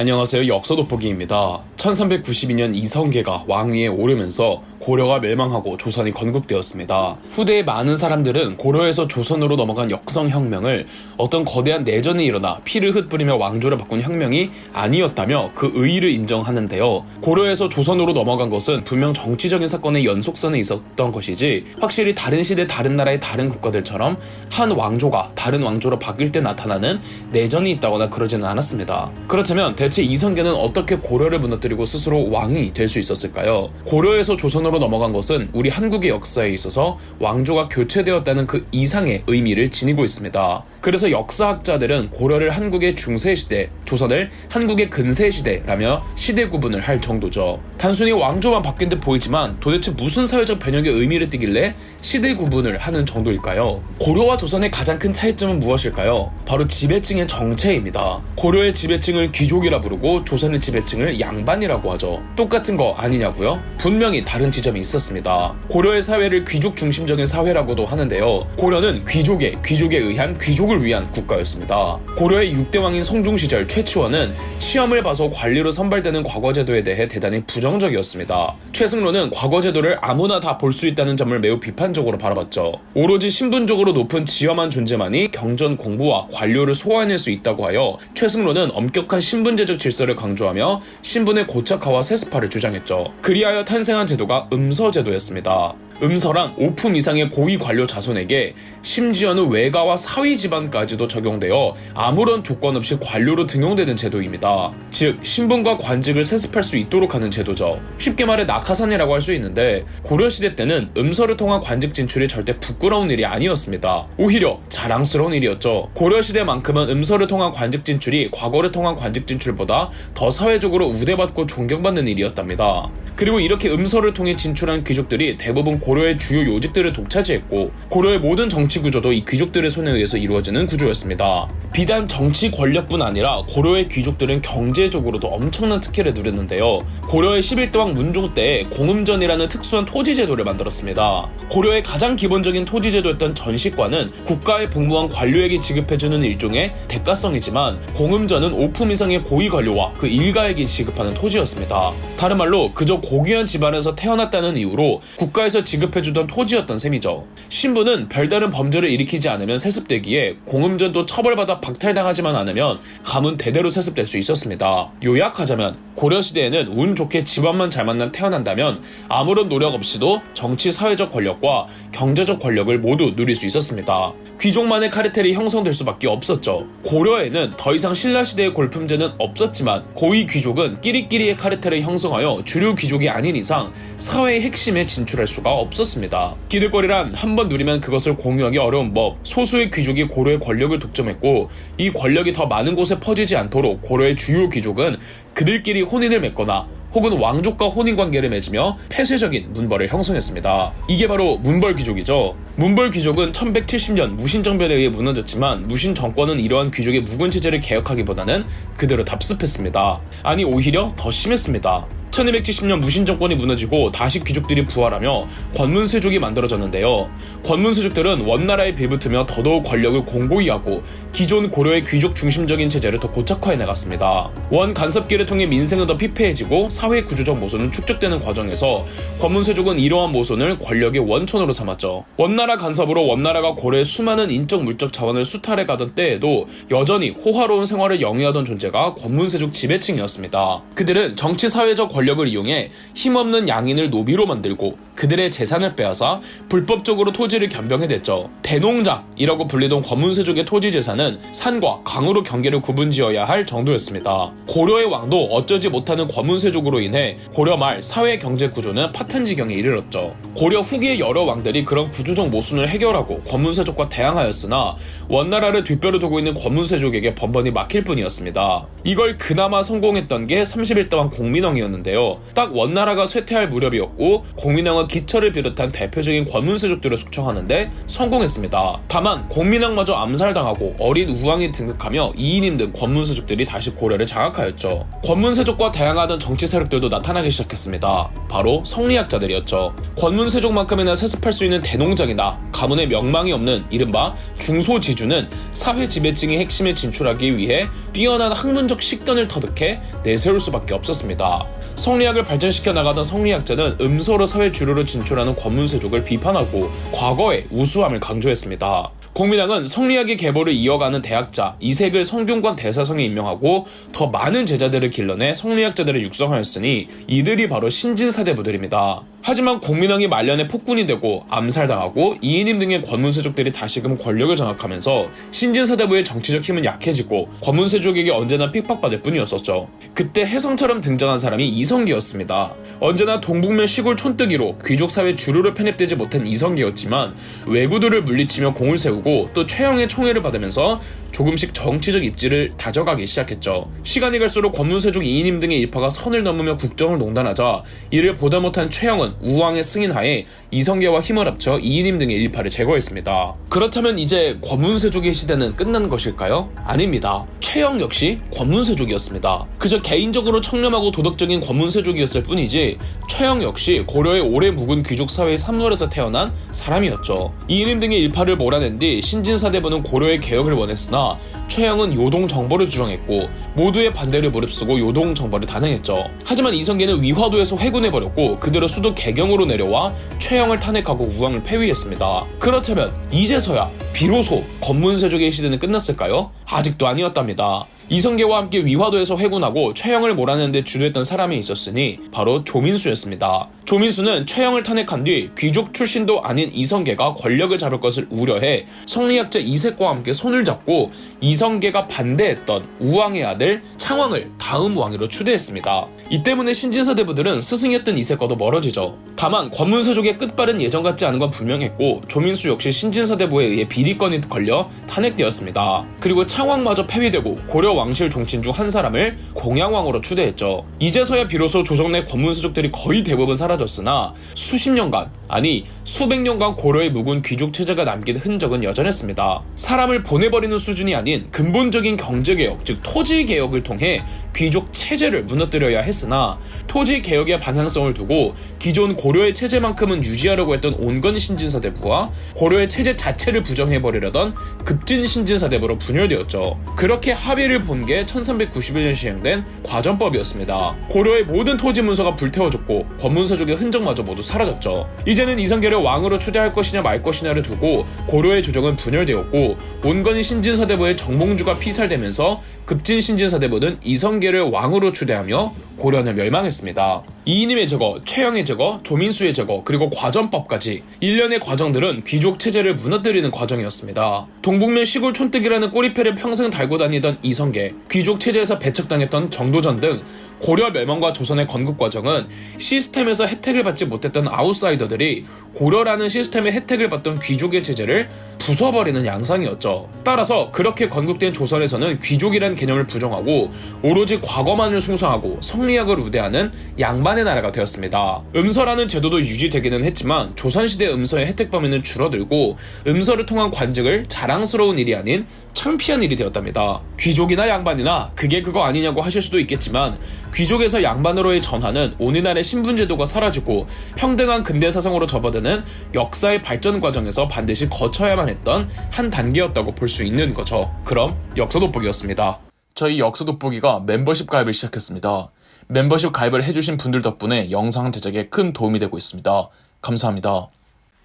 안녕하세요. 역사 돋보기입니다. 1392년 이성계가 왕위에 오르면서 고려가 멸망하고 조선이 건국되었습니다. 후대의 많은 사람들은 고려에서 조선으로 넘어간 역성혁명을 어떤 거대한 내전이 일어나 피를 흩뿌리며 왕조를 바꾼 혁명이 아니었다며 그 의의를 인정하는데요. 고려에서 조선으로 넘어간 것은 분명 정치적인 사건의 연속선에 있었던 것이지 확실히 다른 시대 다른 나라의 다른 국가들처럼 한 왕조가 다른 왕조로 바뀔 때 나타나는 내전이 있다거나 그러지는 않았습니다. 그렇다면 대체 이성계는 어떻게 고려를 무너뜨리고 스스로 왕이 될 수 있었을까요? 고려에서 조선으로 넘어간 것은 우리 한국의 역사에 있어서 왕조가 교체되었다는 그 이상의 의미를 지니고 있습니다. 그래서 역사학자들은 고려를 한국의 중세시대, 조선을 한국의 근세시대라며 시대 구분을 할 정도죠. 단순히 왕조만 바뀐 듯 보이지만 도대체 무슨 사회적 변혁의 의미를 띠길래 시대 구분을 하는 정도일까요? 고려와 조선의 가장 큰 차이점은 무엇일까요? 바로 지배층의 정체입니다. 고려의 지배층을 귀족이라 부르고 조선의 지배층을 양반이라고 하죠. 똑같은 거 아니냐고요? 분명히 다른 지점이 있었습니다. 고려의 사회를 귀족 중심적인 사회라고도 하는데요. 고려는 귀족의 귀족에 의한 귀족을 위한 국가였습니다. 고려의 6대 왕인 성종 시절 최치원은 시험을 봐서 관리로 선발되는 과거 제도에 대해 대단히 부정적이었습니다. 최승로는 과거 제도를 아무나 다 볼 수 있다는 점을 매우 비판적으로 바라봤죠. 오로지 신분적으로 높은 지엄한 존재만이 경전 공부와 관료를 소화해낼 수 있다고 하여 최승로는 엄격한 신분제적 질서를 강조하며 신분의 고착화와 세습화를 주장했죠. 그리하여 탄생한 제도가 음서제도였습니다. 음서란 5품 이상의 고위 관료 자손에게 심지어는 외가와 사위 집안까지도 적용되어 아무런 조건 없이 관료로 등용되는 제도입니다. 즉 신분과 관직을 세습할 수 있도록 하는 제도죠. 쉽게 말해 낙하산이라고 할 수 있는데 고려 시대 때는 음서를 통한 관직 진출이 절대 부끄러운 일이 아니었습니다. 오히려 자랑스러운 일이었죠. 고려 시대만큼은 음서를 통한 관직 진출이 과거를 통한 관직 진출보다 더 사회적으로 우대받고 존경받는 일이었답니다. 그리고 이렇게 음서를 통해 진출한 귀족들이 대부분 고 려의 주요 요직들을 독차지했고 고려의 모든 정치 구조도 이 귀족들의 손에 의해서 이루어지는 구조였습니다. 비단 정치 권력뿐 아니라 고려의 귀족들은 경제적으로도 엄청난 특혜를 누렸는데요. 고려의 11대왕 문종 때 공음전이라는 특수한 토지 제도를 만들었습니다. 고려의 가장 기본적인 토지 제도였던 전시과는 국가에 복무한 관료에게 지급해주는 일종의 대가성이지만 공음전은 5품 이상의 고위 관료와 그 일가에게 지급하는 토지였습니다. 다른 말로 그저 고귀한 집안에서 태어났다는 이유로 국가에서 지급 해주던 토지였던 셈이죠. 신부는 별다른 범죄를 일으키지 않으면 세습되기에 공음전도 처벌받아 박탈당하지만 않으면 가문 대대로 세습될 수 있었습니다. 요약하자면 고려시대에는 운 좋게 집안만 잘 만나 태어난다면 아무런 노력 없이도 정치 사회적 권력과 경제적 권력을 모두 누릴 수 있었습니다. 귀족만의 카르텔이 형성될 수밖에 없었죠. 고려에는 더 이상 신라시대의 골품제는 없었지만 고위 귀족은 끼리끼리의 카르텔을 형성하여 주류 귀족이 아닌 이상 사회의 핵심에 진출할 수가 없었습니다. 기득권이란 한 번 누리면 그것을 공유하기 어려운 법, 소수의 귀족이 고려의 권력을 독점했고 이 권력이 더 많은 곳에 퍼지지 않도록 고려의 주요 귀족은 그들끼리 혼인을 맺거나 혹은 왕족과 혼인 관계를 맺으며 폐쇄적인 문벌을 형성했습니다. 이게 바로 문벌 귀족이죠. 문벌 귀족은 1170년 무신정변에 의해 무너졌지만 무신 정권은 이러한 귀족의 묵은 체제를 개혁하기보다는 그대로 답습했습니다. 아니 오히려 더 심했습니다. 1270년 무신 정권이 무너지고 다시 귀족들이 부활하며 권문세족이 만들어졌는데요. 권문세족들은 원나라에 빌붙으며 더더욱 권력을 공고히 하고 기존 고려의 귀족 중심적인 체제를 더 고착화해 나갔습니다. 원 간섭기를 통해 민생은 더 피폐해지고 사회 구조적 모순은 축적되는 과정에서 권문세족은 이러한 모순을 권력의 원천으로 삼았죠. 원나라 간섭으로 원나라가 고려의 수많은 인적 물적 자원을 수탈해 가던 때에도 여전히 호화로운 생활을 영위하던 존재가 권문세족 지배층이었습니다. 그들은 정치 사회적 권력을 이용해 힘없는 양인을 노비로 만들고 그들의 재산을 빼앗아 불법적으로 토지를 겸병해댔죠. 대농장이라고 불리던 권문세족의 토지 재산은 산과 강으로 경계를 구분지어야 할 정도였습니다. 고려의 왕도 어쩌지 못하는 권문세족으로 인해 고려 말 사회 경제 구조는 파탄 지경에 이르렀죠. 고려 후기의 여러 왕들이 그런 구조적 모순을 해결하고 권문세족과 대항하였으나 원나라를 뒷배로 두고 있는 권문세족에게 번번이 막힐 뿐이었습니다. 이걸 그나마 성공했던 게 31대왕 공민왕이었는데요. 딱 원나라가 쇠퇴할 무렵이었고 공민왕은 기철을 비롯한 대표적인 권문세족들을 숙청하는데 성공했습니다. 다만 공민왕마저 암살당하고 어린 우왕이 등극하며 이인임 등 권문세족들이 다시 고려를 장악하였죠. 권문세족과 다양하던 정치 세력들도 나타나기 시작했습니다. 바로 성리학자들이었죠. 권문세족만큼이나 세습할 수 있는 대농장이나 가문의 명망이 없는 이른바 중소지주는 사회 지배층의 핵심에 진출하기 위해 뛰어난 학문적 식견을 터득해 내세울 수밖에 없었습니다. 성리학을 발전시켜 나가던 성리학자는 음소로 사회 주류로 진출하는 권문세족을 비판하고 과거의 우수함을 강조했습니다. 공민왕은 성리학의 계보를 이어가는 대학자 이색을 성균관 대사성에 임명하고 더 많은 제자들을 길러내 성리학자들을 육성하였으니 이들이 바로 신진사대부들입니다. 하지만 공민왕이 말년에 폭군이 되고 암살당하고 이인임 등의 권문세족들이 다시금 권력을 장악하면서 신진사대부의 정치적 힘은 약해지고 권문세족에게 언제나 핍박받을 뿐이었었죠. 그때 혜성처럼 등장한 사람이 이성계였습니다. 언제나 동북면 시골 촌뜨기로 귀족 사회 주류로 편입되지 못한 이성계였지만 왜구들을 물리치며 공을 세우고 또 최영의 총애를 받으면서 조금씩 정치적 입지를 다져가기 시작했죠. 시간이 갈수록 권문세족 이인임 등의 일파가 선을 넘으며 국정을 농단하자 이를 보다 못한 최영은 우왕의 승인하에 이성계와 힘을 합쳐 이인임 등의 일파를 제거했습니다. 그렇다면 이제 권문세족의 시대는 끝난 것일까요? 아닙니다. 최영 역시 권문세족이었습니다. 그저 개인적으로 청렴하고 도덕적인 권문세족이었을 뿐이지 최영 역시 고려의 오래 묵은 귀족 사회의 삼월에서 태어난 사람이었죠. 이인임 등의 일파를 몰아낸 뒤 신진사대부는 고려의 개혁을 원했으나 최영은 요동 정벌을 주장했고 모두의 반대를 무릅쓰고 요동 정벌을 단행했죠. 하지만 이성계는 위화도에서 회군해버렸고 그대로 수도 개경으로 내려와 최영을 탄핵하고 우왕을 폐위했습니다. 그렇다면 이제서야 비로소 권문세족의 시대는 끝났을까요? 아직도 아니었답니다. 이성계와 함께 위화도에서 회군하고 최영을 몰아내는 데 주도했던 사람이 있었으니 바로 조민수였습니다. 조민수는 최영을 탄핵한 뒤 귀족 출신도 아닌 이성계가 권력을 잡을 것을 우려해 성리학자 이색과 함께 손을 잡고 이성계가 반대했던 우왕의 아들 창왕을 다음 왕위로 추대했습니다. 이 때문에 신진사 대부들은 스승이었던 이색과도 멀어지죠. 다만 권문세족의 끝발은 예전 같지 않은 건 분명했고 조민수 역시 신진사 대부에 의해 비리건이 걸려 탄핵되었습니다. 그리고 창왕마저 폐위되고 고려 왕실 종친 중 한 사람을 공양왕으로 추대했죠. 이제서야 비로소 조정 내 권문세족들이 거의 대부분 사라졌 으나 수십 년간 아니 수백 년간 고려의 묵은 귀족 체제가 남긴 흔적은 여전했습니다. 사람을 보내버리는 수준이 아닌 근본적인 경제 개혁 즉 토지 개혁을 통해 귀족 체제를 무너뜨려야 했으나 토지 개혁의 방향성을 두고 기존 고려의 체제만큼은 유지하려고 했던 온건 신진사대부와 고려의 체제 자체를 부정해버리려던 급진 신진사대부로 분열되었죠. 그렇게 합의를 본 게 1391년 시행된 과전법이었습니다. 고려의 모든 토지 문서가 불태워졌고 권문서족의 흔적마저 모두 사라졌죠. 이제는 이성계를 왕으로 추대할 것이냐 말 것이냐를 두고 고려의 조정은 분열되었고 온건 신진사대부의 정몽주가 피살되면서 급진 신진사대부는 이성 계를 왕으로 추대하며 고려는 멸망했습니다. 이인임의 제거, 최영의 제거, 조민수의 제거, 그리고 과전법까지 일련의 과정들은 귀족 체제를 무너뜨리는 과정이었습니다. 동북면 시골 촌뜨기라는 꼬리패를 평생 달고 다니던 이성계, 귀족 체제에서 배척당했던 정도전 등 고려 멸망과 조선의 건국 과정은 시스템에서 혜택을 받지 못했던 아웃사이더들이 고려라는 시스템의 혜택을 받던 귀족의 체제를 부숴버리는 양상이었죠. 따라서 그렇게 건국된 조선에서는 귀족이라는 개념을 부정하고 오로지 과거만을 숭상하고 성리학을 우대하는 양반의 나라가 되었습니다. 음서라는 제도도 유지되기는 했지만 조선시대 음서의 혜택 범위는 줄어들고 음서를 통한 관직을 자랑스러운 일이 아닌 창피한 일이 되었답니다. 귀족이나 양반이나 그게 그거 아니냐고 하실 수도 있겠지만 귀족에서 양반으로의 전환은 오늘날의 신분제도가 사라지고 평등한 근대 사상으로 접어드는 역사의 발전 과정에서 반드시 거쳐야만 했던 한 단계였다고 볼 수 있는 거죠. 그럼 역사 돋보기였습니다. 저희 역사 돋보기가 멤버십 가입을 시작했습니다. 멤버십 가입을 해주신 분들 덕분에 영상 제작에 큰 도움이 되고 있습니다. 감사합니다.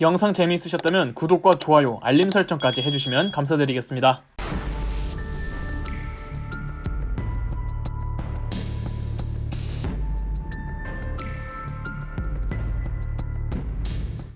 영상 재미있으셨다면 구독과 좋아요, 알림 설정까지 해주시면 감사드리겠습니다.